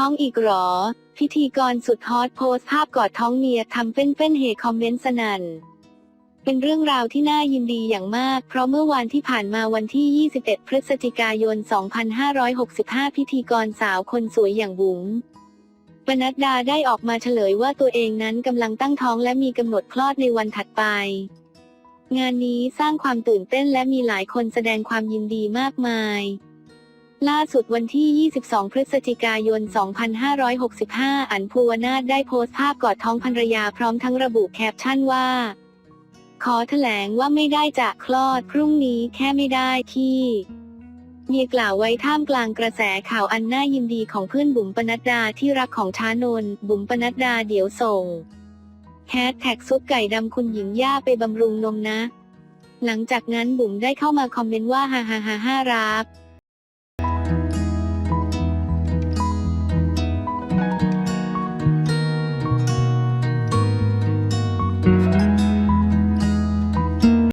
ท้องอีกหรอ พิธีกรสุดฮอตโพสภาพกอดท้องเมียทำเฟ้นเฟ้นๆเฮคอมเมนต์สนั่นเป็นเรื่องราวที่น่ายินดีอย่างมาก เพราะเมื่อวานที่ผ่านมาวันที่ 21 พฤศจิกายน 2565 พิธีกรสาวคนสวยอย่างบุ๋มปนัดดาได้ออกมาเฉลยว่าตัวเองนั้นกำลังตั้งท้องและมีกำหนดคลอดในวันถัดไป งานนี้สร้างความตื่นเต้นและมีหลายคนแสดงความยินดีมากมาย ล่าสุดวันที่ 22 พฤศจิกายน 2565 อันภูวนาถได้โพสต์ภาพกอดท้องภรรยาพร้อมทั้งระบุแคปชั่นว่า ขอแถลงว่าไม่ได้จะคลอด พรุ่งนี้แค่ไม่ได้ที่เมียกล่าวไว้ท่ามกลางกระแสข่าวอันน่ายินดีของเพื่อนบุ๋มปนัดดาที่รักของชานน บุ๋มปนัดดาเดี๋ยวส่งแฮชแท็กซุปไก่ดำคุณหญิงย่าไปบำรุงนมนะ หลังจากนั้นบุ๋มได้เข้ามาคอมเมนต์ว่าฮ่าฮ่าฮ่าฮ่ารับ